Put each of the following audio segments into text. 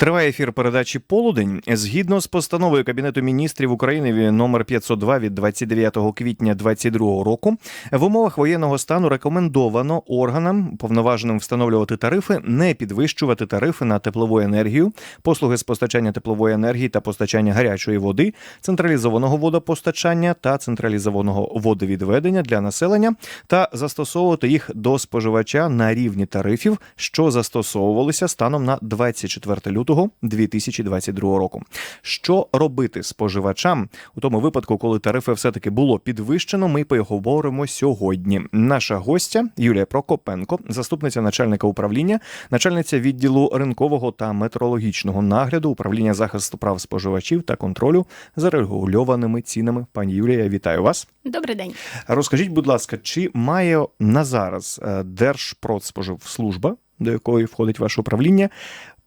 Триває ефір передачі Полудень. Згідно з постановою Кабінету міністрів України номер 502 від 29 квітня 2022 року, в умовах воєнного стану рекомендовано органам, повноваженим встановлювати тарифи, не підвищувати тарифи на теплову енергію, послуги з постачання теплової енергії та постачання гарячої води, централізованого водопостачання та централізованого водовідведення для населення, та застосовувати їх до споживача на рівні тарифів, що застосовувалися станом на 24 лютого 2022 року. Що робити споживачам у тому випадку, коли тарифи все-таки було підвищено? Ми поговоримо сьогодні. Наша гостя Юлія Прокопенко, заступниця начальника управління, начальниця відділу ринкового та метрологічного нагляду управління захисту прав споживачів та контролю за регульованими цінами. Пані Юлія, вітаю вас. Добрий день. Розкажіть, будь ласка, чи має на зараз е, Держпродспоживслужба, до якої входить ваше управління,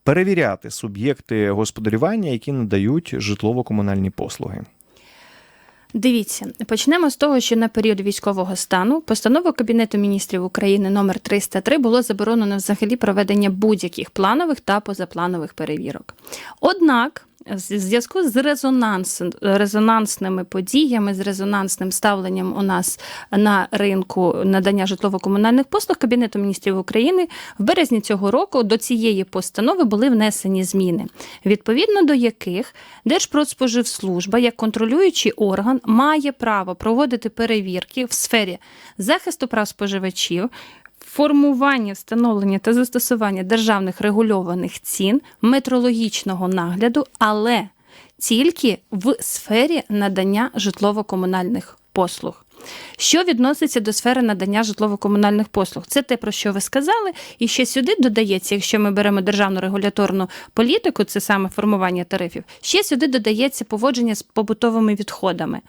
перевіряти суб'єкти господарювання, які надають житлово-комунальні послуги? Дивіться, почнемо з того, що на період військового стану постановою Кабінету міністрів України номер 303 було заборонено взагалі проведення будь-яких планових та позапланових перевірок. Однак, в зв'язку з резонанс, резонансними подіями, з резонансним ставленням у нас на ринку надання житлово-комунальних послуг Кабінету міністрів України в березні цього року до цієї постанови були внесені зміни, відповідно до яких Держпродспоживслужба як контролюючий орган має право проводити перевірки в сфері захисту прав споживачів. Формування, встановлення та застосування державних регульованих цін, метрологічного нагляду, але тільки в сфері надання житлово-комунальних послуг. Що відноситься до сфери надання житлово-комунальних послуг? Це те, про що ви сказали, і ще сюди додається, якщо ми беремо державну регуляторну політику, це саме формування тарифів, ще сюди додається поводження з побутовими відходами.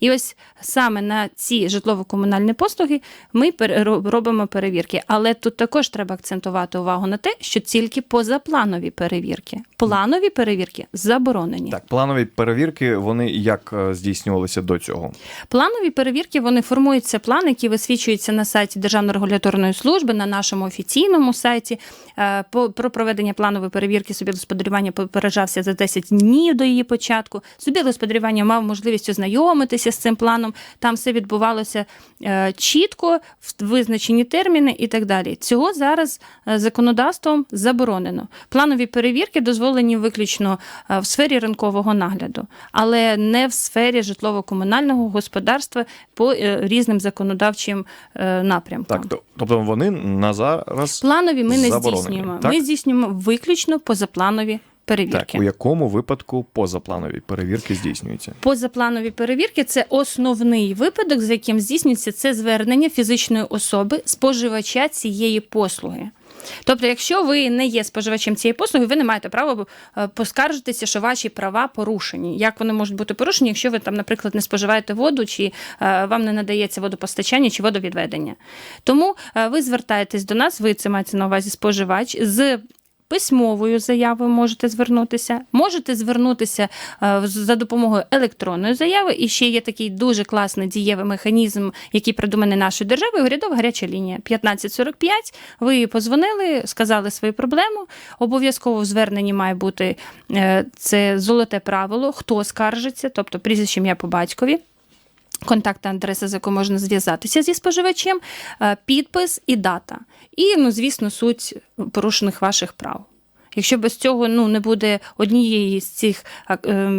І ось саме на ці житлово-комунальні послуги ми робимо перевірки. Але тут також треба акцентувати увагу на те, що тільки позапланові перевірки. Планові перевірки заборонені. Так, планові перевірки вони як е, здійснювалися до цього? Планові перевірки вони формуються план, який висвічується на сайті Державної регуляторної служби, на нашому офіційному сайті. Е, про проведення планової перевірки собі господарювання попереджався за 10 днів до її початку. Собі господарювання мав можливість ознайомитися з цим планом. Там все відбувалося е, чітко, в визначені терміни і так далі. Цього зараз е, законодавством заборонено. Планові перевірки дозволені виключно в сфері ринкового нагляду, але не в сфері житлово-комунального господарства по різним законодавчим напрямкам. Так, тобто вони на зараз планові ми не здійснюємо. так? Ми здійснюємо виключно позапланові перевірки. Так, у якому випадку позапланові перевірки здійснюються? Позапланові перевірки це основний випадок, з яким здійснюється це звернення фізичної особи споживача цієї послуги. Тобто, якщо ви не є споживачем цієї послуги, ви не маєте права е, поскаржитися, що ваші права порушені. Як вони можуть бути порушені, якщо ви там, наприклад, не споживаєте воду, чи е, вам не надається водопостачання чи водовідведення? Тому е, ви звертаєтесь до нас, ви це маєте на увазі споживач з письмовою заявою можете звернутися, можете звернутися е, за допомогою електронної заяви. І ще є такий дуже класний дієвий механізм, який придуманий нашою державою. Урядова гаряча лінія 1545. Ви позвонили, сказали свою проблему. Обов'язково в зверненні має бути е, це золоте правило, хто скаржиться, тобто прізвище ім'я по батькові. Контакт адреса, з якою можна зв'язатися зі споживачем, е, підпис і дата. І, ну, звісно, суть порушених ваших прав. Якщо без цього ну, не буде однієї з цих е,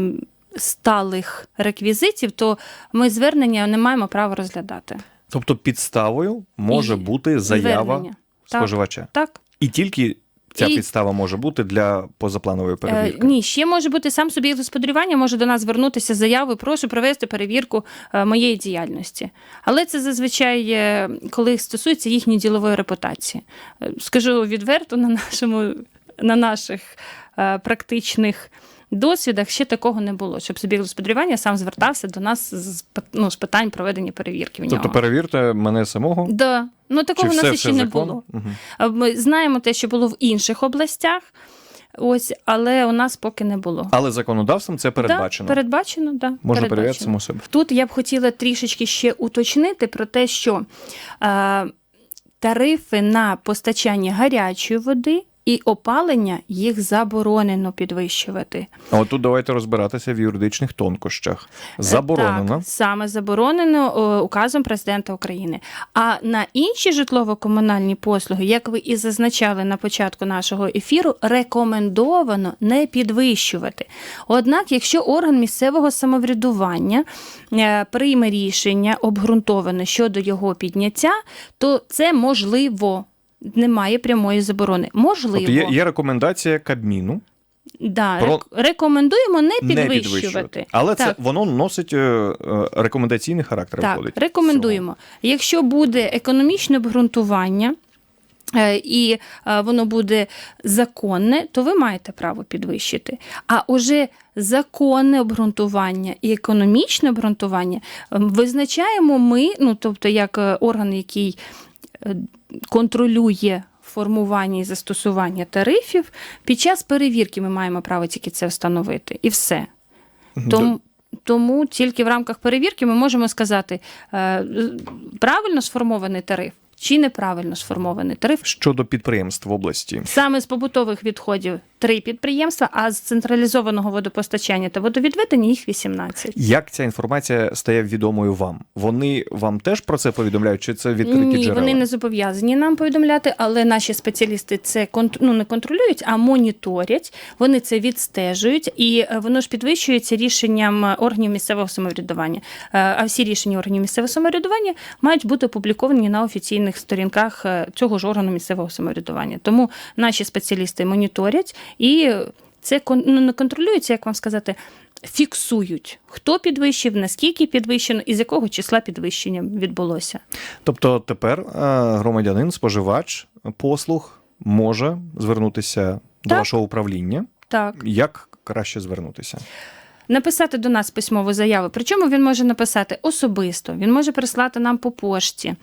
сталих реквізитів, то ми звернення не маємо права розглядати. Тобто підставою може І бути заява звернення. споживача. Так. І тільки ця І- підстава може бути для позапланової Е, перевірки. ні, ще може бути сам собі господарювання, може до нас звернутися з заявою, прошу провести перевірку е, моєї діяльності. Але це зазвичай, е, коли стосується їхньої ділової репутації. Е, Скажу відверто, на нашому на наших е, практичних. Досвідах ще такого не було, щоб собі господарювання сам звертався до нас з ну, з питань проведення перевірки в нього. Тобто перевірте мене самого. Да. Ну такого Чи в нас все ще не було. Угу. Ми знаємо те, що було в інших областях, ось, але у нас поки не було. Але законодавством це передбачено. Да, передбачено, да, Можна передбачено. перевіряти само себе. Тут я б хотіла трішечки ще уточнити про те, що е, тарифи на постачання гарячої води і опалення їх заборонено підвищувати. А от тут давайте розбиратися в юридичних тонкощах. Заборонено. Так, саме заборонено о, указом президента України. А на інші житлово-комунальні послуги, як ви і зазначали на початку нашого ефіру, рекомендовано не підвищувати. Однак, якщо орган місцевого самоврядування е, прийме рішення обґрунтоване щодо його підняття, то це можливо. Немає прямої заборони. Можливо, Тобто є, є рекомендація Кабміну Да, Про- рекомендуємо не не підвищувати. підвищувати. Але так, це воно носить е, е, рекомендаційний характер. так, виходить. рекомендуємо. Якщо буде економічне обґрунтування. е, І воно буде законне, то ви маєте право підвищити. А уже законне обґрунтування і економічне обґрунтування ем, визначаємо ми, ну тобто як орган, який контролює формування і застосування тарифів, під час перевірки ми маємо право тільки це встановити. І все. Тому, тому тільки в рамках перевірки ми можемо сказати, е, правильно сформований тариф чи неправильно сформований тариф. Щодо підприємств в області. Саме з побутових відходів три підприємства, а з централізованого водопостачання та водовідведення їх 18. Як ця інформація стає відомою вам? Вони вам теж про це повідомляють, чи це відкриті Ні, джерела? вони не зобов'язані нам повідомляти, але наші спеціалісти це ну, не контролюють, а моніторять. Вони це відстежують, і е, воно ж підвищується рішенням органів місцевого самоврядування. Е, А всі рішення органів місцевого самоврядування мають бути опубліковані на офіційних сторінках е, цього ж органу місцевого самоврядування. Тому наші спеціалісти моніторять і це ну, не контролюється, як вам сказати. Фіксують, хто підвищив, наскільки підвищено і з якого числа підвищення відбулося. Тобто тепер е, громадянин, споживач послуг може звернутися до вашого управління. Так, Як краще звернутися? написати до нас письмову заяву. Причому він може написати особисто, він може прислати нам по пошті.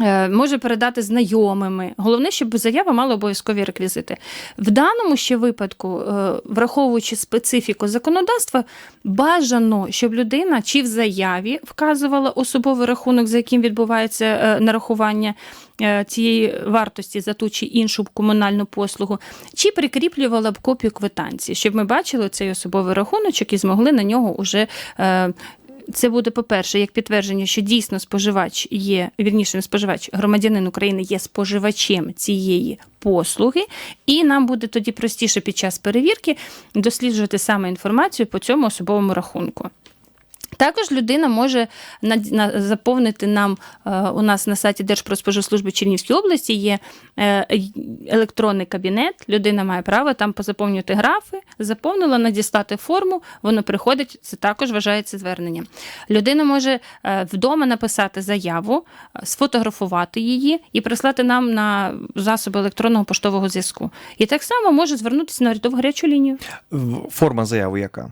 Е, Може передати знайомими. Головне, щоб заява мала обов'язкові реквізити. В даному ще випадку, е, враховуючи специфіку законодавства, бажано, щоб людина чи в заяві вказувала особовий рахунок, за яким відбувається е, нарахування цієї вартості за ту чи іншу комунальну послугу, чи прикріплювала б копію квитанції, щоб ми бачили цей особовий рахуночок і змогли на нього уже. Це буде, по-перше, як підтвердження, що дійсно споживач є, вірніше, не споживач, громадянин України є споживачем цієї послуги, і нам буде тоді простіше під час перевірки досліджувати саме інформацію по цьому особовому рахунку. Також людина може заповнити нам е, у нас на сайті Держпродспоживслужби Чернівської області є е, електронний кабінет. Людина має право там позаповнювати графи, заповнила, надіслати форму, воно приходить. Це також вважається зверненням. Людина може е, вдома написати заяву, сфотографувати її і прислати нам на засоби електронного поштового зв'язку. І так само може звернутися на рядову гарячу лінію. Форма заяви яка?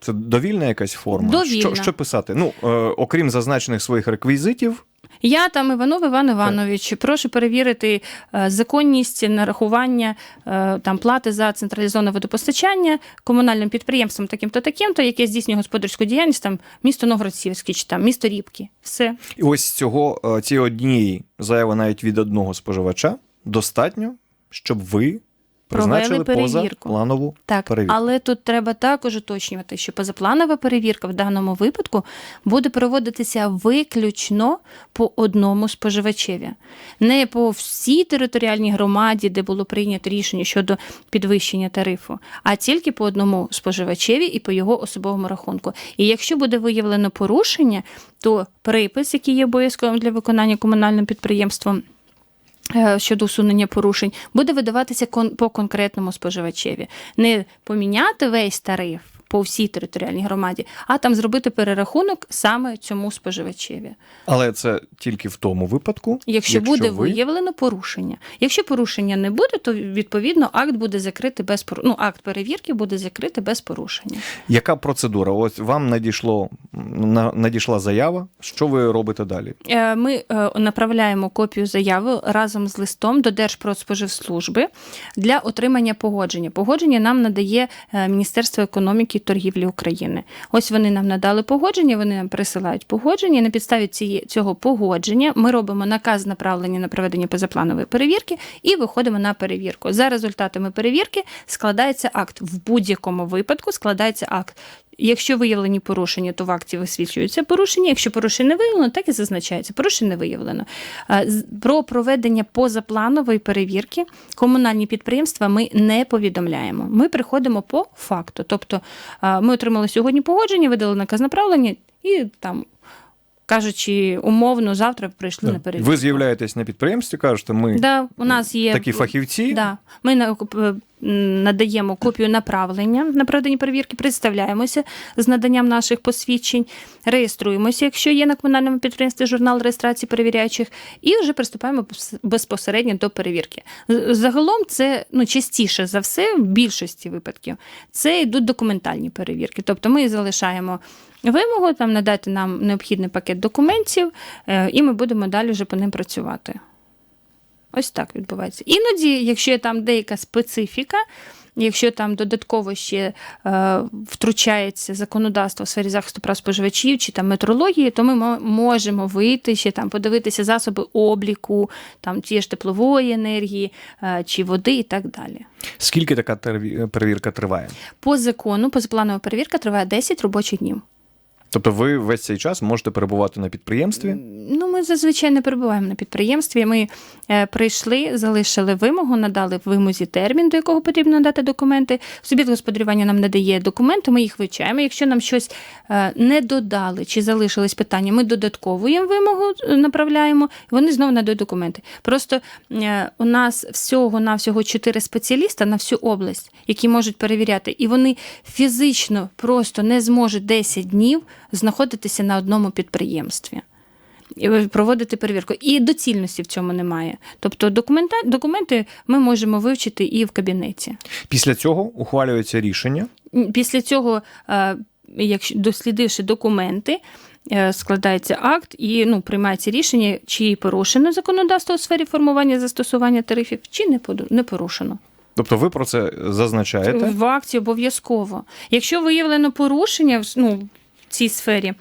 Це довільна якась форма? Довільна. Що, що писати? Ну, е, окрім зазначених своїх реквізитів, Я там Іванов Іван Іванович. Прошу перевірити е, законність нарахування е, там плати за централізоване водопостачання комунальним підприємством таким-то таким-то, яке здійснює господарську діяльність там місто Новгород-Сіверський чи там місто Рібки. Все. і ось цього е, цієї однієї заяви навіть від одного споживача достатньо, щоб ви Провели перевірку. планову Так, перевірку. але тут треба також уточнювати, що позапланова перевірка в даному випадку буде проводитися виключно по одному споживачеві, не по всій територіальній громаді, де було прийнято рішення щодо підвищення тарифу, а тільки по одному споживачеві і по його особовому рахунку. І якщо буде виявлено порушення, то припис, який є обов'язковим для виконання комунальним підприємством. Е, Щодо усунення порушень буде видаватися по конкретному споживачеві, не поміняти весь тариф по всій територіальній громаді, а там зробити перерахунок саме цьому споживачеві. Але це тільки в тому випадку, Якщо, буде ви... виявлено порушення. Якщо порушення не буде, то відповідно акт буде закритий без ну, акт перевірки буде закритий без порушення. Яка процедура? Ось вам надійшло на- надійшла заява. Що ви робите далі? Е, Ми е, направляємо копію заяви разом з листом до Держпродспоживслужби для отримання погодження. Погодження нам надає е, Міністерство економіки торгівлі України. Ось вони нам надали погодження, вони нам присилають погодження. На підставі цієї, цього погодження ми робимо наказ направлення на проведення позапланової перевірки і виходимо на перевірку. За результатами перевірки складається акт. В будь-якому випадку складається акт. Якщо виявлені порушення, то в акті висвітлюються порушення. Якщо порушень не виявлено, так і зазначається. Порушень не виявлено. Про проведення позапланової перевірки комунальні підприємства ми не повідомляємо. Ми приходимо по факту. Тобто ми отримали сьогодні погодження, видали наказ направлення і там. Кажучи, умовно, завтра прийшли на перевірку. Ви з'являєтесь на підприємстві, кажете, ми Да, у нас є такі фахівці. Да. Ми на- е, надаємо копію направлення на проведення перевірки, представляємося з наданням наших посвідчень, реєструємося, якщо є на комунальному підприємстві журнал реєстрації перевіряючих, і вже приступаємо безпосередньо до перевірки. Загалом це ну, частіше за все, в більшості випадків, це йдуть документальні перевірки. Тобто ми залишаємо вимогу там надати нам необхідний пакет документів, е, і ми будемо далі вже по ним працювати. Ось так відбувається. Іноді, якщо є там деяка специфіка, якщо там додатково ще е, втручається законодавство в сфері захисту прав споживачів чи там метрології, то ми можемо вийти ще там подивитися засоби обліку, там ті ж теплової енергії е, чи води і так далі. Скільки така перевірка триває? По закону, позапланова перевірка триває 10 робочих днів. Тобто ви весь цей час можете перебувати на підприємстві. Ну, ми зазвичай не перебуваємо на підприємстві. Ми е, прийшли, залишили вимогу, надали в вимозі термін, до якого потрібно надати документи. Суб'єкт господарювання нам надає документи, ми їх вивчаємо. Якщо нам щось е, не додали чи залишились питання, ми додаткову їм вимогу е, направляємо, і вони знову надають документи. Просто е, у нас всього навсього чотири спеціаліста на всю область, які можуть перевіряти, і вони фізично просто не зможуть 10 днів знаходитися на одному підприємстві і проводити перевірку. І доцільності в цьому немає. Тобто документа, документи ми можемо вивчити і в кабінеті. Після цього ухвалюється рішення. Після цього, е, якщо дослідивши документи, е, складається акт і ну, приймається рішення, чи порушено законодавство у сфері формування застосування тарифів, чи не порушено. Тобто ви про це зазначаєте. В акті обов'язково. Якщо виявлено порушення ну, цій сфері,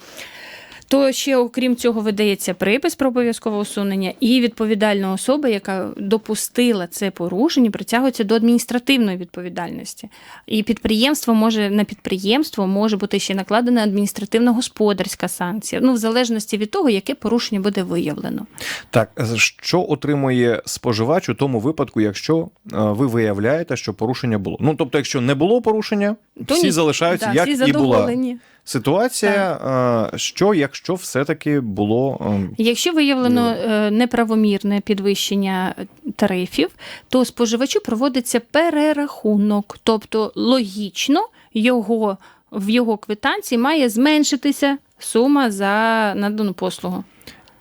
то ще, окрім цього, видається припис про обов'язкове усунення, і відповідальна особа, яка допустила це порушення, притягується до адміністративної відповідальності. І підприємство може на підприємство може бути ще накладена адміністративно-господарська санкція, ну в залежності від того, яке порушення буде виявлено. Так, що отримує споживач у тому випадку, якщо е, ви виявляєте, що порушення було? Ну тобто, якщо не було порушення, То всі ні. залишаються Да, як всі і була. Ситуація. так. Що якщо все-таки було е, Якщо виявлено е, неправомірне підвищення тарифів, то споживачу проводиться перерахунок, тобто логічно його в його квитанції має зменшитися сума за надану послугу.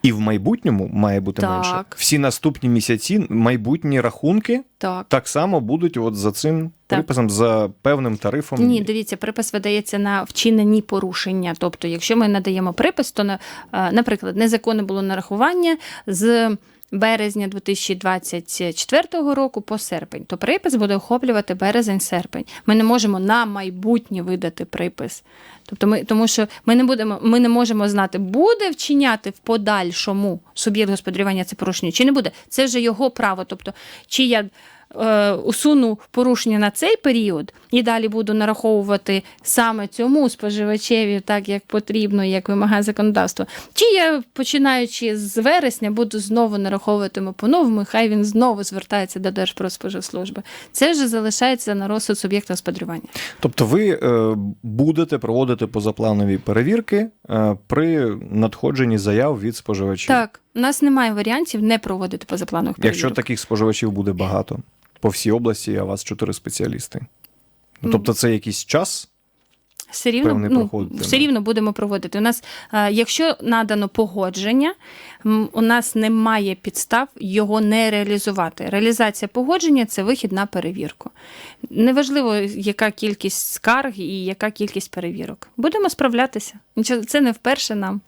І в майбутньому має бути Так. менше? Всі наступні місяці майбутні рахунки Так. так само будуть от за цим Так. приписом, за певним тарифом. Ні, дивіться, припис видається на вчинені порушення. Тобто, якщо ми надаємо припис, то на- е, наприклад, незаконне було нарахування з. Березня 2024 року по серпень, то припис буде охоплювати березень-серпень. Ми не можемо на майбутнє видати припис. Тобто ми, тому що ми не будемо, ми не можемо знати, буде вчиняти в подальшому суб'єкт господарювання це порушення, чи не буде. Це вже його право. Тобто, чи я усуну порушення на цей період і далі буду нараховувати саме цьому споживачеві так, як потрібно, як вимагає законодавство. Чи я, починаючи з вересня, буду знову нараховуватиму по-новому, хай він знову звертається до Держпродспоживслужби. Це вже залишається на розсуд суб'єкта господарювання. Тобто ви е, будете проводити позапланові перевірки е, при надходженні заяв від споживачів. Так, у нас немає варіантів не проводити позапланових перевірок. Якщо таких споживачів буде багато по всій області, а вас чотири спеціалісти. Ну, тобто це якийсь час. все рівно, певний ну, проходити, все рівно будемо проводити. У нас, е, якщо надано погодження, у нас немає підстав його не реалізувати. Реалізація погодження це вихід на перевірку. Неважливо, яка кількість скарг і яка кількість перевірок. Будемо справлятися. Нічого, це не вперше нам.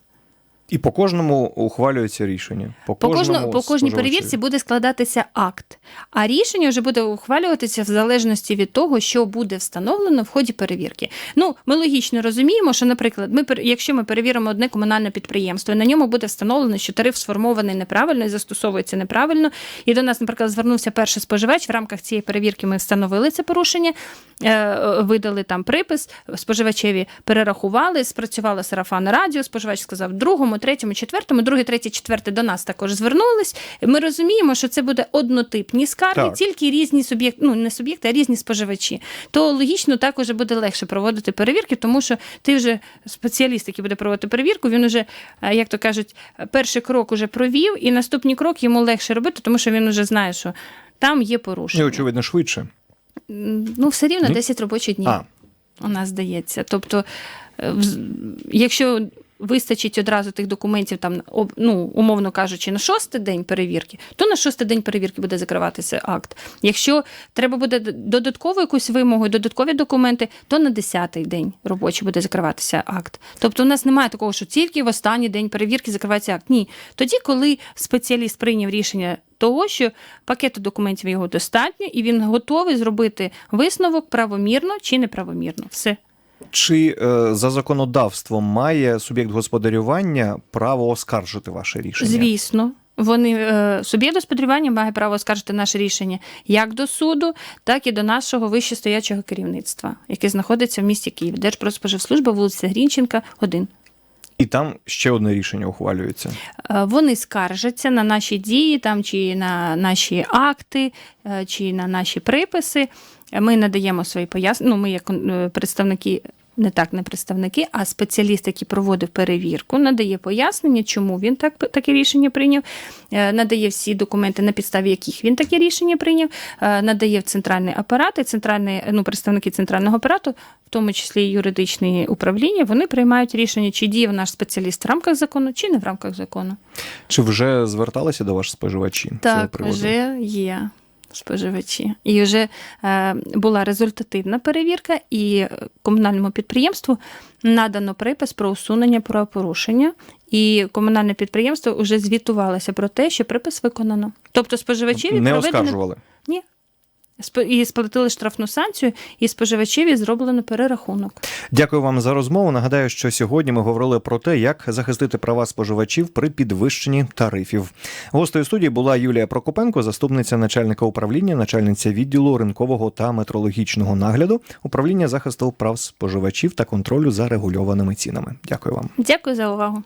І по кожному ухвалюється рішення. По, По, кожному по кожній перевірці буде складатися акт, а рішення вже буде ухвалюватися в залежності від того, що буде встановлено в ході перевірки. Ну, ми логічно розуміємо, що, наприклад, ми якщо ми перевіримо одне комунальне підприємство, і на ньому буде встановлено, що тариф сформований неправильно і застосовується неправильно. І до нас, наприклад, звернувся перший споживач. В рамках цієї перевірки ми встановили це порушення, е, видали там припис, споживачеві перерахували, спрацювало сарафанне радіо. Споживач сказав другому, третьому, четвертому, другий, третій, четвертий до нас також звернулись. Ми розуміємо, що це буде однотипні скарги, Так. тільки різні суб'єкти, ну не суб'єкти, а різні споживачі. То логічно так уже буде легше проводити перевірки, тому що ти вже спеціаліст, який буде проводити перевірку, він уже, е, як то кажуть, перший крок уже провів, і наступний крок йому легше робити, тому що він вже знає, що там є І, порушення. очевидно, швидше. Ну, все рівно 10 робочих днів А, у нас здається. Тобто, е, якщо вистачить одразу тих документів, там, ну, умовно кажучи, на шостий день перевірки, то на шостий день перевірки буде закриватися акт. Якщо треба буде додаткову якусь вимогу, додаткові документи, то на десятий день робочий буде закриватися акт. Тобто, у нас немає такого, що тільки в останній день перевірки закривається акт. Ні. Тоді, коли спеціаліст прийняв рішення. Того, що пакету документів його достатньо, і він готовий зробити висновок правомірно чи неправомірно. Все. Чи е, за законодавством має суб'єкт господарювання право оскаржити ваше рішення? Звісно. Вони е, суб'єкт господарювання має право оскаржити наше рішення як до суду, так і до нашого вищестоячого керівництва, яке знаходиться в місті Київ. Держпродспоживслужба, вулиця Грінченка, 1. І там ще одне рішення ухвалюється. Е, Вони скаржаться на наші дії, там чи на наші акти, е, чи на наші приписи. Ми надаємо свої пояснення. Ну, ми як е, представники. Не так, не представники, а спеціаліст, який проводив перевірку, надає пояснення, чому він так таке рішення прийняв, е, надає всі документи, на підставі яких він таке рішення прийняв, е, надає в центральний апарат, і центральний, ну, представники центрального апарату, в тому числі і юридичні управління, вони приймають рішення, чи діє наш спеціаліст в рамках закону, чи не в рамках закону. Чи вже зверталися до вас споживачі? з цього Так, вже є споживачі. І вже е, була результативна перевірка, і комунальному підприємству надано припис про усунення правопорушення. І комунальне підприємство вже звітувалося про те, що припис виконано. Тобто споживачі не проведено оскаржували. ні. І сплатили штрафну санкцію, і споживачеві зроблено перерахунок. Дякую вам за розмову. Нагадаю, що сьогодні ми говорили про те, як захистити права споживачів при підвищенні тарифів. Гостею студії була Юлія Прокопенко, заступниця начальника управління, начальниця відділу ринкового та метрологічного нагляду, управління захисту прав споживачів та контролю за регульованими цінами. Дякую вам. Дякую за увагу.